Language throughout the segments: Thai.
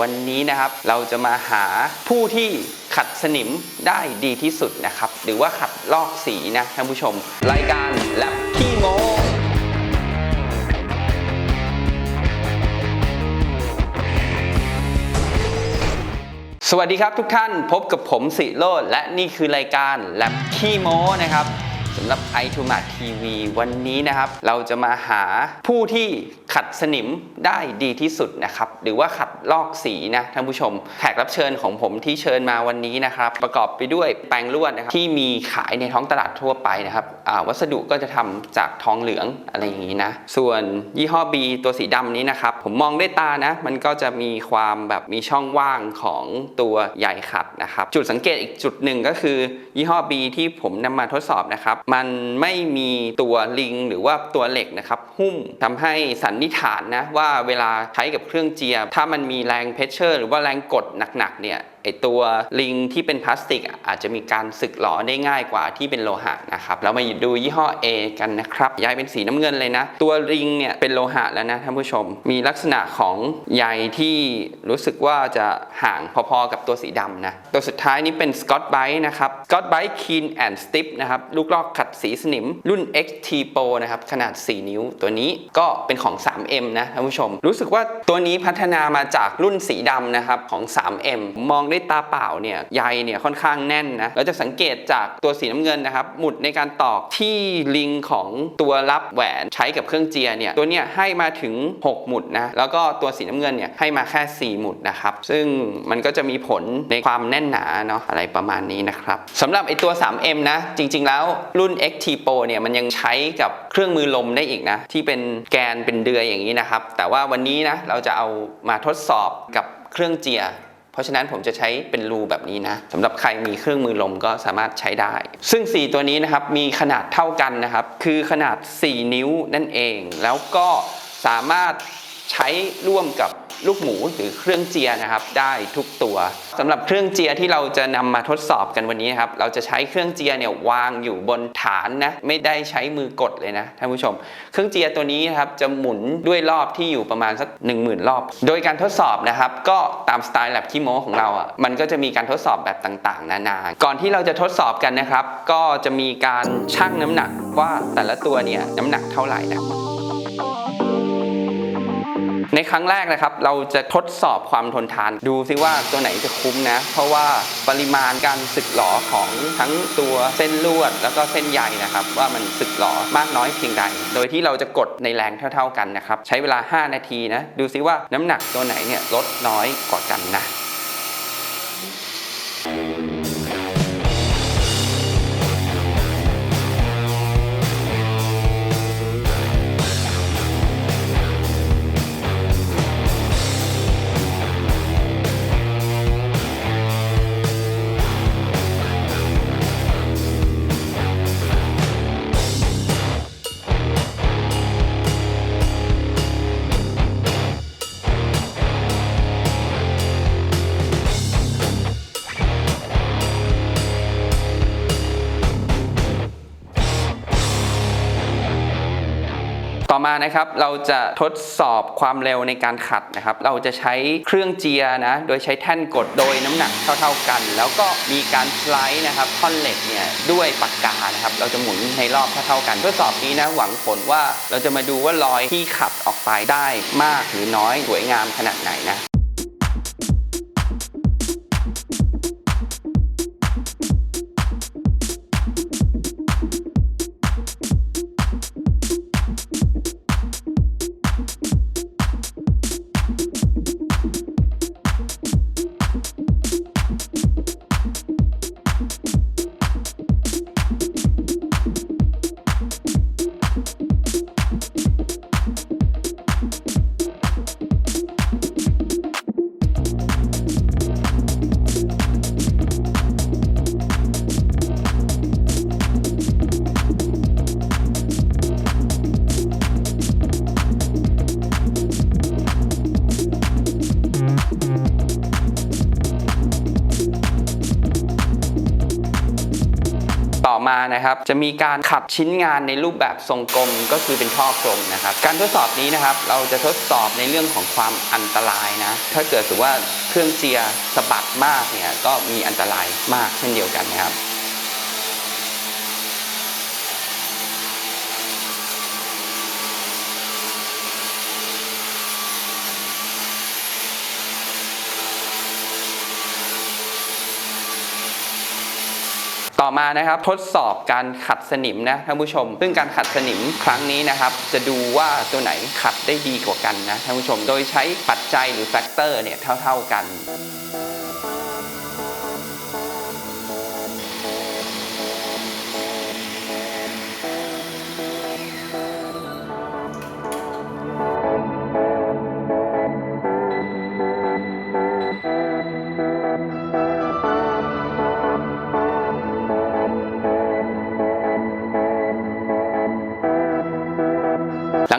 วันนี้นะครับเราจะมาหาผู้ที่ขัดสนิมได้ดีที่สุดนะครับ หรือว่าขัดลอกสีนะท่านผู้ชม รายการแลบขี้โมสวัสดีครับทุกท่านพบกับผมสิโรดและนี่คือรายการแลบขี้โมนะครับ สำหรับ i t o m a t TV วันนี้นะครับ เราจะมาหาผู้ที่ขัดสนิมได้ดีที่สุดนะครับ หรือว่าขัดลอกสีนะท่านผู้ชมแขกรับเชิญของผมที่เชิญมาวันนี้นะครับ ประกอบไปด้วยแปรงลวดนะครับที่มีขายในท้องตลาดทั่วไปนะครับวัสดุก็จะทำจากทองเหลืองอะไรอย่างนี้นะ ส่วนยี่ห้อ B ตัวสีดำนี้นะครับ ผมมองด้วยตานะ มันก็จะมีความแบบมีช่องว่างของตัวใยขัดนะครับ จุดสังเกตอีกจุดหนึ่งก็คือยี่ห้อ B ที่ผมนำมาทดสอบนะครับมันไม่มีตัวลิงหรือว่าตัวเหล็กนะครับหุ้มทำให้สันนิษฐานนะว่าเวลาใช้กับเครื่องเจียร์ถ้ามันมีแรงเพชเชอร์ หรือว่าแรงกดหนักๆเนี่ย ไอตัวลิงที่เป็นพลาสติกอาจจะมีการสึกหรอได้ง่ายกว่าที่เป็นโลหะนะครับเรามาดูยี่ห้อ A กันนะครับยายเป็นสีน้ำเงินเลยนะ ตัวลิงเนี่ยเป็นโลหะแล้วนะท่านผู้ชม มีลักษณะของใยที่รู้สึกว่าจะห่างพอๆกับตัวสีดำนะตัวสุดท้ายนี่เป็น Scott Brite นะครับ Scott Brite Clean and Stiff นะครับลูกลอกขัดสีสนิมรุ่น XT Pro นะครับขนาด 4 นิ้วตัวนี้ก็เป็นของ 3M นะท่านผู้ชม รู้สึกว่าตัวนี้พัฒนามาจากรุ่นสีดำนะครับของ 3M มองด้วยตาเปล่าเนี่ยใยเนี่ยค่อนข้างแน่นนะเราจะสังเกตจากตัวสีน้ำเงินนะครับหมุดในการตอกที่ลิงของตัวรับแหวนใช้กับเครื่องเจียเนี่ยตัวเนี้ยให้มาถึง 6 หมุดนะแล้วก็ตัวสีน้ำเงินเนี่ยให้มาแค่ 4 หมุดนะครับซึ่งมันก็จะมีผลในความแน่นหนาเนาะอะไรประมาณนี้นะครับสำหรับไอตัว 3M นะจริง ๆ แล้วรุ่น XT Pro เนี่ยมันยังใช้กับเครื่องมือลมได้อีกนะที่เป็นแกนเป็นเดือยอย่างนี้นะครับแต่ว่าวันนี้นะเราจะเอามาทดสอบกับเครื่องเจีย เพราะฉะนั้นผมจะใช้เป็นรูแบบนี้นะสำหรับใครมีเครื่องมือลมก็สามารถใช้ได้ ซึ่ง 4 ตัวนี้นะครับมีขนาดเท่ากันนะครับ คือขนาด 4 นิ้วนั่นเอง แล้วก็สามารถใช้ร่วมกับ ลูกหมูหรือเครื่องเจียนะครับได้ทุกตัวสำหรับเครื่องเจียที่เราจะนำมาทดสอบกันวันนี้นะครับเราจะใช้เครื่องเจียเนี่ยวางอยู่บนฐานนะไม่ได้ใช้มือกดเลยนะท่านผู้ชม เครื่องเจียตัวนี้นะครับจะหมุนด้วยรอบที่อยู่ประมาณสัก1 0,000 รอบ โดยการทดสอบนะครับก็ตามสไตล์แลบคีโมของเราอะมันก็จะมีการทดสอบแบบต่างๆ นานา ก่อนที่เราจะทดสอบกันนะครับ ก็จะมีการชั่งน้ำหนักว่าแต่ละตัวเนี่ยน้ำหนักเท่าไหร่นะ ในครั้งแรกนะครับ เราจะทดสอบความทนทาน ดูซิว่าตัวไหนจะคุ้มนะ เพราะว่าปริมาณการสึกหลอของทั้งตัวเส้นลวด แล้วก็เส้นใยนะครับ ว่ามันสึกหลอมากน้อยเพียงใด โดยที่เราจะกดในแรงเท่า ๆกันนะครับ ใช้เวลา 5 นาทีนะ ดูซิว่าน้ำหนักตัวไหนเนี่ยลดน้อยกว่ากันนะ มานะครับเราจะทดสอบความเร็วในการขัดนะครับ เราจะใช้เครื่องเจียนะ โดยใช้แท่นกดโดยน้ำหนักเท่า ๆกัน แล้วก็มีการสไลด์นะครับท่อนเหล็กเนี่ยด้วยปากกานะครับ เราจะหมุนในรอบเท่าๆกันทดสอบนี้นะหวังผลว่าเราจะมาดูว่ารอยที่ขัดออกไปได้มากหรือน้อยสวยงามขนาดไหนนะ มานะครับจะมีการขัดชิ้นงานในรูปแบบทรงกลมก็คือเป็นท่อกลมนะครับการทดสอบนี้นะครับเราจะทดสอบในเรื่องของความอันตรายนะถ้าเกิดสมมติว่าเครื่องเจียสะบัดมากเนี่ยก็มีอันตรายมากเช่นเดียวกันนะครับ ต่อมานะครับทดสอบการขัดสนิมนะท่านผู้ชม ซึ่งการขัดสนิมครั้งนี้นะครับจะดูว่าตัวไหนขัดได้ดีกว่ากันนะท่านผู้ชม โดยใช้ปัจจัยหรือแฟกเตอร์เนี่ยเท่า ๆกัน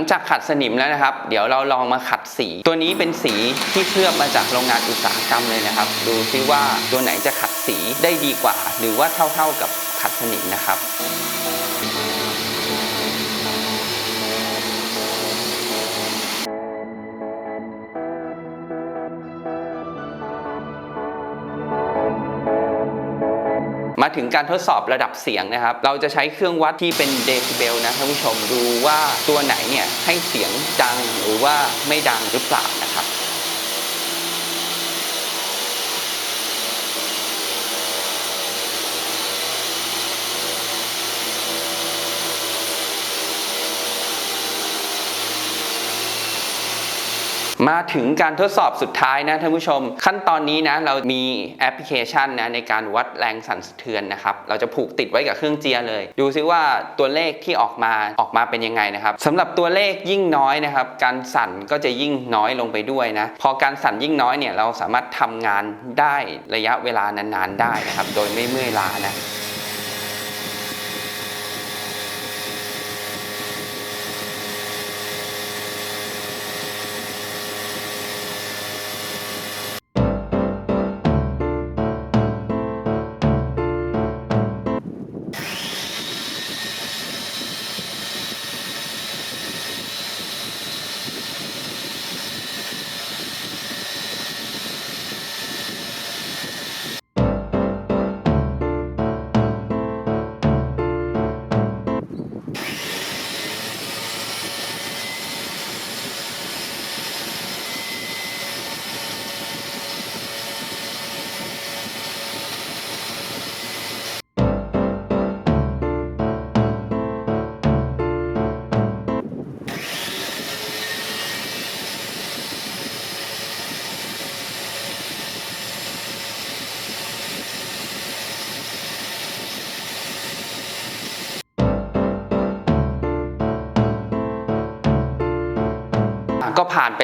งจากขัดสนิมแล้วนะครับ เดี๋ยวเราลองมาขัดสี ตัวนี้เป็นสีที่เคลือบมาจากโรงงานอุตสาหกรรมเลยนะครับ ดูซิว่าตัวไหนจะขัดสีได้ดีกว่า หรือว่าเท่าๆกับขัดสนิมนะครับ ถึงการทดสอบระดับเสียงนะครับ เราจะใช้เครื่องวัดที่เป็นเดซิเบลนะท่านผู้ชมดูว่าตัวไหนเนี่ยให้เสียงดังหรือว่าไม่ดังหรือเปล่านะ มาถึงการทดสอบสุดท้ายนะท่านผู้ชม ขั้นตอนนี้นะเรามีแอปพลิเคชันนะในการวัดแรงสั่นสะเทือนนะครับเราจะผูกติดไว้กับเครื่องเจียเลย ดูซิว่าตัวเลขที่ออกมาออกมาเป็นยังไงนะครับสำหรับตัวเลขยิ่งน้อยนะครับ การสั่นก็จะยิ่งน้อยลงไปด้วยนะพอการสั่นยิ่งน้อยเนี่ยเราสามารถทำงานได้ระยะเวลานานๆได้นะครับ โดยไม่เมื่อยล้านะ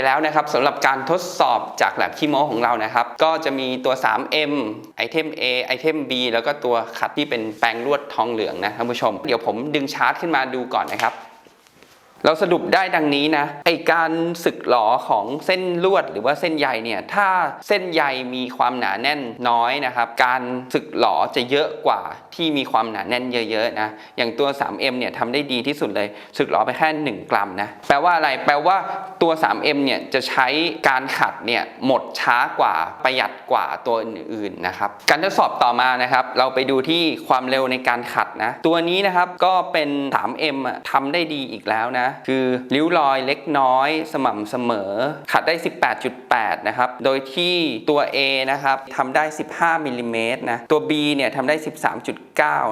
แล้วนะครับสำหรับการทดสอบจากแลบขี้โม้ของเรานะครับ ก็จะมีตัว 3M ไอเทม A ไอเทม B แล้วก็ตัวขัดที่เป็นแปรงลวดทองเหลืองนะท่านผู้ชม เดี๋ยวผมดึงชาร์จขึ้นมาดูก่อนนะครับเราสรุปได้ดังนี้นะไอการสึกหลอของเส้นลวดหรือว่าเส้นใยเนี่ยถ้าเส้นใยมีความหนาแน่นน้อยนะครับ การสึกหลอจะเยอะกว่า ที่มีความหนาแน่นเยอะๆนะอย่างตัว 3M เนี่ยทำได้ดีที่สุดเลยสึกหลอไปแค่ 1 กรัมนะแปลว่าอะไรแปลว่าตัว 3M เนี่ยจะใช้การขัดเนี่ยหมดช้ากว่าประหยัดกว่าตัวอื่นๆนะครับการทดสอบต่อมานะครับเราไปดูที่ความเร็วในการขัดนะตัวนี้นะครับก็เป็น 3M อะทำได้ดีอีกแล้วนะคือริ้วรอยเล็กน้อยสม่ำเสมอ ขัดได้ 18.8 นะครับ โดยที่ตัว A นะครับทำได้ 15มิลลิเมตรนะตัว B เนี่ยทำได้ 13.9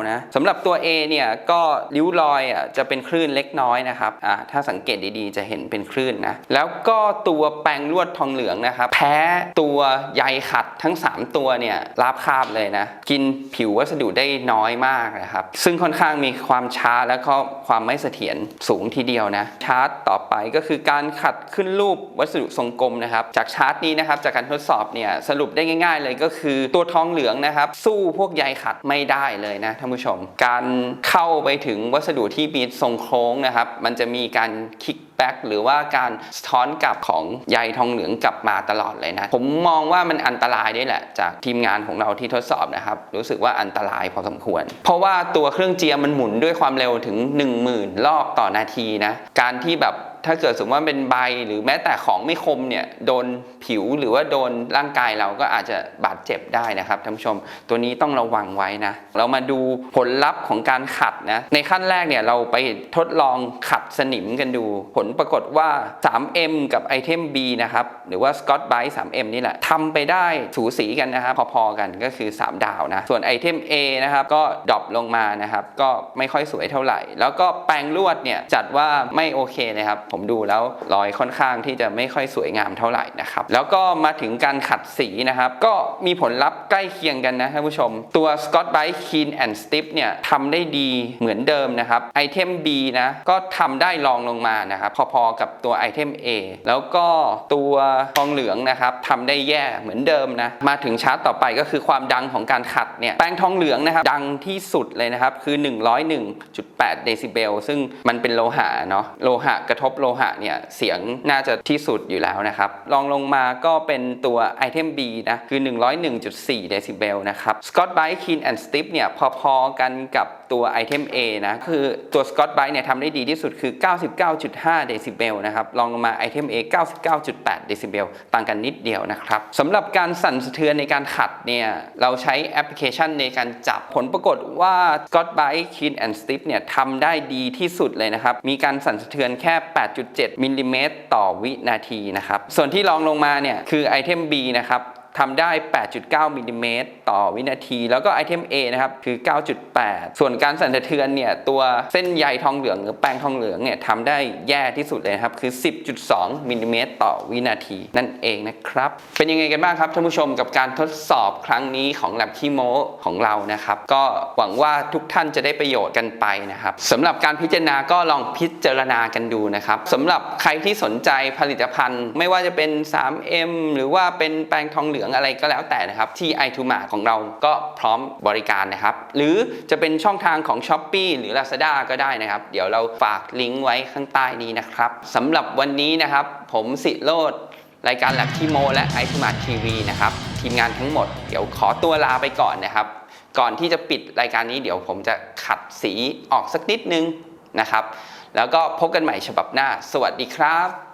นะสำหรับตัว A เนี่ยก็ริ้วรอยอะจะเป็นคลื่นเล็กน้อยนะครับอ่าถ้าสังเกตดีๆ จะเห็นเป็นคลื่นนะแล้วก็ตัวแปรงลวดทองเหลืองนะครับแพ้ตัวใยขัดทั้ง 3 ตัวเนี่ยราบคาบเลยนะกินผิววัสดุได้น้อยมากนะครับซึ่งค่อนข้างมีความช้าและก็ความไม่เสถียรสูงทีเดียวนะชาร์ตต่อไปก็คือการขัดขึ้นรูปวัสดุทรงกลมนะครับจากชาร์ตนี้นะครับจากการทดสอบเนี่ยสรุปได้ง่าย ๆ เลยก็คือตัวทองเหลืองนะครับสู้พวกใยขัดไม่ได้เลยนะท่านผู้ชม การเข้าไปถึงวัสดุที่มีทรงโค้งนะครับ มันจะมีการคิกแบ็กหรือว่าการสะท้อนกลับของใยทองเหลืองกลับมาตลอดเลยนะ ผมมองว่ามันอันตรายด้วยแหละ จากทีมงานของเราที่ทดสอบนะครับ รู้สึกว่าอันตรายพอสมควร เพราะว่าตัวเครื่องเจียมันหมุนด้วยความเร็วถึง 10,000 รอบต่อนาทีนะ การที่แบบ ถ้าเกิดสมมติว่าเป็นใบหรือแม้แต่ของไม่คมเนี่ยโดนผิวหรือว่าโดนร่างกายเราก็อาจจะบาดเจ็บได้นะครับท่านผู้ชม ตัวนี้ต้องระวังไว้นะ เรามาดูผลลัพธ์ของการขัดนะในขั้นแรกเนี่ยเราไปทดลองขัดสนิมกันดู ผลปรากฏว่า 3M กับไอเทม B นะครับหรือว่า Scott b i t e 3M นี่แหละทำไปได้สูสีกันนะครับพอๆกันก็คือ 3 ดาวนะส่วนไอเทม A นะครับก็ดรอปลงมานะครับก็ไม่ค่อยสวยเท่าไหร่ แล้วก็แปรงลวดเนี่ยจัดว่าไม่โอเคนะครับผมดูแล้วรอยค่อนข้างที่จะไม่ค่อยสวยงามเท่าไหร่นะครับ แล้วก็มาถึงการขัดสีนะครับ ก็มีผลลัพธ์ใกล้เคียงกันนะท่านผู้ชม ตัว Scott Brite Clean and Stiff เนี่ยทำได้ดีเหมือนเดิมนะครับไอเทม B นะก็ทำได้รองลงมานะครับพอๆกับตัวไอเทม A แล้วก็ตัวทองเหลืองนะครับทำได้แย่เหมือนเดิมนะมาถึงชาร์ตต่อไปก็คือความดังของการขัดเนี่ยแป้งทองเหลืองนะครับดังที่สุดเลยนะครับคือ 101.8 เดซิเบลซึ่งมันเป็นโลหะเนาะโลหะกระทบโลหะเนี่ยเสียงน่าจะที่สุดอยู่แล้วนะครับรองลงมาก็เป็นตัวไอเทม B นะคือ 101.4 เดซิเบลนะครับ Scott Brite Clean and Stiff เนี่ยพอๆกันกับ ตัวไอเทม A นะ คือตัว Scott Bite เนี่ยทำได้ดีที่สุดคือ 99.5 เดซิเบลนะครับรองลงมาไอเทม A 99.8 เดซิเบลต่างกันนิดเดียวนะครับสำหรับการสั่นสะเทือนในการขัดเนี่ยเราใช้แอปพลิเคชันในการจับผลปรากฏว่า Scott Bite Clean and Stiff เนี่ยทำได้ดีที่สุดเลยนะครับ มีการสั่นสะเทือนแค่ 8.7 มิลลิเมตรต่อวินาทีนะครับส่วนที่รองลงมาเนี่ยคือไอเทม B นะครับ ทำได้ 8.9มิลลิเมตรต่อวินาที แล้วก็ไอเทม A นะครับ คือ 9.8 ส่วนการสั่นสะเทือนเนี่ย ตัวเส้นใยทองเหลืองหรือแป้งทองเหลืองเนี่ยทำได้แย่ที่สุดเลยนะครับ คือ 10.2มิลลิเมตรต่อวินาที นั่นเองนะครับ เป็นยังไงกันบ้างครับท่านผู้ชมกับการทดสอบครั้งนี้ของ Lab คีโมของเรานะครับ ก็หวังว่าทุกท่านจะได้ประโยชน์กันไปนะครับสำหรับการพิจารณาก็ลองพิจารณากันดูนะครับสำหรับใครที่สนใจผลิตภัณฑ์ ไม่ว่าจะเป็น 3M หรือว่าเป็นแป้งทองเหลืองอะไรก็แล้วแต่นะครับที่ i t o m a ของเราก็พร้อมบริการนะครับ หรือจะเป็นช่องทางของ s h อ p e e หรือ Lazada ก็ได้นะครับ เดี๋ยวเราฝากลิงก์ไว้ข้างใต้นี้นะครับสำหรับวันนี้นะครับ ผมสิโรดรายการ Lab ที่โม และ i t o m a r TV นะครับ ทีมงานทั้งหมดเดี๋ยวขอตัวลาไปก่อนนะครับ ก่อนที่จะปิดรายการนี้เดี๋ยวผมจะขัดสีออกสักนิดนึงนะครับ แล้วก็พบกันใหม่ฉบับหน้า สวัสดีครับ